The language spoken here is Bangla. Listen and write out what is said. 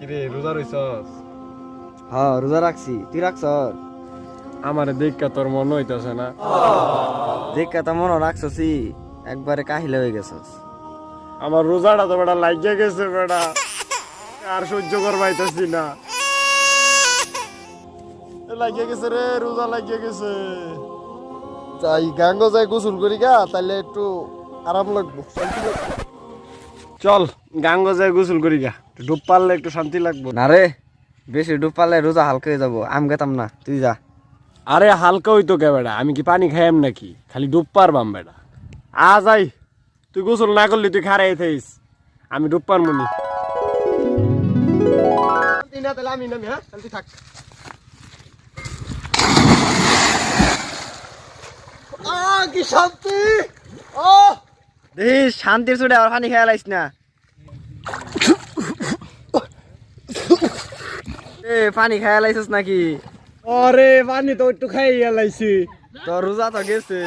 কিরে রোজা রইছস? হ্যাঁ রোজা রাখছি। তুই রাখছ আমারে দেখা তোর মন হইতাছে না। দেখা তো মনে রাখছসি একবারে কাহিলে হয়ে গেছস। আমার রোজাটা তো বেটা লাগিয়ে গেছে বেটা। আর সহ্য করবাইতেছি না। লাগিয়ে গেছে রে রোজা লাগিয়ে গেছে। যাই গাঙ্গ যাই গোসল করি গা তাহলে একটু আরাম লাগবো। চল গাঙ্গ যাই গোসল করি গা। ডুব পারলে একটু শান্তি লাগবো। না রে বেশি ডুব পারলে রোজা হালকা হয়ে যাব আম গেতাম না তুই যা। আরে হালকা হইতো কে বেটা আমি কি পানি খাইম নাকি? খালি ডুব পারবাম বেটা আ যাই তুই গোসল না করলি তুই খারাই থাইস আমি ডুব পারমনি না। আমি নামি হ্যাঁ? তুই থাক। কি শান্তি! ও দেখিস শান্তির চুড়ে আবার পানি খেয়াল আইস না। এ পানি খেয়াল লাইছিস নাকি? আরে পানি তো একটু খাই লাইছি তোর রোজা তো গেছে।